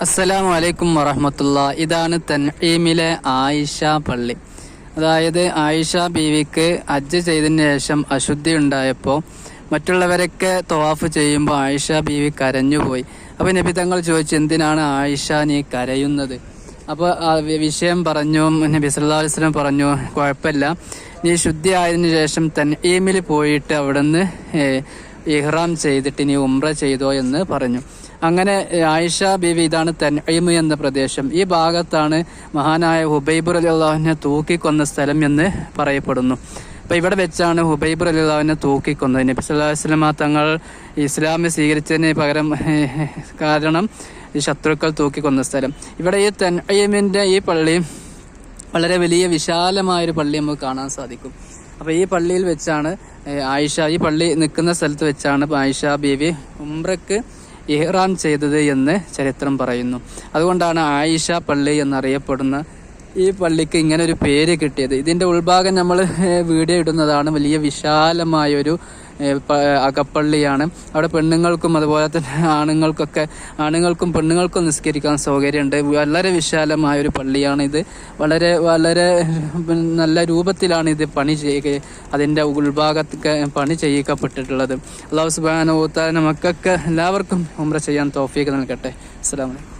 അസ്സലാമു അലൈക്കും വറഹമത്തുള്ള. ഇതാണ് തൻഹീമിലെ ആയിഷ പള്ളി. അതായത് ആയിഷ ബീവിക്ക് ഹജ്ജ് ചെയ്തതിന് ശേഷം അശുദ്ധി ഉണ്ടായപ്പോൾ മറ്റുള്ളവരൊക്കെ തവാഫ് ചെയ്യുമ്പോൾ ആയിഷ ബീവി കരഞ്ഞുപോയി അപ്പോൾ നബി തങ്ങൾ ചോദിച്ചു എന്തിനാണ് ആയിഷ നീ കരയുന്നത്? അപ്പോൾ ആ വിഷയം പറഞ്ഞു നബി അലൈഹി വസല്ലം പറഞ്ഞു കുഴപ്പമില്ല. നീ ശുദ്ധി ആയതിനു ശേഷം തൻഈമിൽ പോയിട്ട് അവിടുന്ന് ഏഹ്, ഇഹ്റാം ചെയ്തിട്ട് ഇനി ഉംറ ചെയ്തോ എന്ന് പറഞ്ഞു. അങ്ങനെ ആയിഷ ബീവി ഇതാണ് തെൻഐമ് എന്ന പ്രദേശം. ഈ ഭാഗത്താണ് മഹാനായ ഹുബൈബുർ അലി അള്ളാഹുവിനെ തൂക്കിക്കൊന്ന സ്ഥലം എന്ന് പറയപ്പെടുന്നു. അപ്പോൾ ഇവിടെ വെച്ചാണ് ഹുബൈബ് അലി അള്ളാഹുവിനെ തൂക്കിക്കൊന്നത്. നബി സല്ലല്ലാഹു അലൈഹി വസല്ലമ തങ്ങൾ ഇസ്ലാമി സ്വീകരിച്ചതിന് പകരം കാരണം ഈ ശത്രുക്കൾ തൂക്കിക്കൊന്ന സ്ഥലം. ഇവിടെ ഈ തൻഈമിന്റെ ഈ പള്ളി വളരെ വലിയ വിശാലമായൊരു പള്ളി നമുക്ക് കാണാൻ സാധിക്കും. അപ്പോൾ ഈ പള്ളിയിൽ വെച്ചാണ് ആയിഷ ഈ പള്ളി നിൽക്കുന്ന സ്ഥലത്ത് വെച്ചാണ് ആയിഷ ബീവി ഉംറക്ക് ഇഹ്റാം ചെയ്തത് എന്ന് ചരിത്രം പറയുന്നു. അതുകൊണ്ടാണ് ആയിഷ പള്ളി എന്നറിയപ്പെടുന്ന ഈ പള്ളിക്ക് ഇങ്ങനെ ഒരു പേര് കിട്ടിയത്. ഇതിന്റെ ഉൾഭാഗം നമ്മൾ വീഡിയോ ഇടുന്നതാണ് വലിയ വിശാലമായൊരു അകപ്പള്ളിയാണ്. അവിടെ പെണ്ണുങ്ങൾക്കും അതുപോലെ തന്നെ ആണുങ്ങൾക്കൊക്കെ ആണുങ്ങൾക്കും പെണ്ണുങ്ങൾക്കും നിസ്കരിക്കാൻ സൗകര്യമുണ്ട്. വളരെ വിശാലമായ ഒരു പള്ളിയാണ് ഇത്. വളരെ വളരെ നല്ല രൂപത്തിലാണ് ഇത് പണി ചെയ്യുക അതിന്റെ ഉൾഭാഗത്തൊക്കെ പണി ചെയ്യിക്കപ്പെട്ടിട്ടുള്ളത് അള്ളാഹു സുബാന നമുക്കൊക്കെ എല്ലാവർക്കും ഉമ്ര ചെയ്യാൻ തോഫിയൊക്കെ നൽകട്ടെ. അസ്സാം വലൈക്കും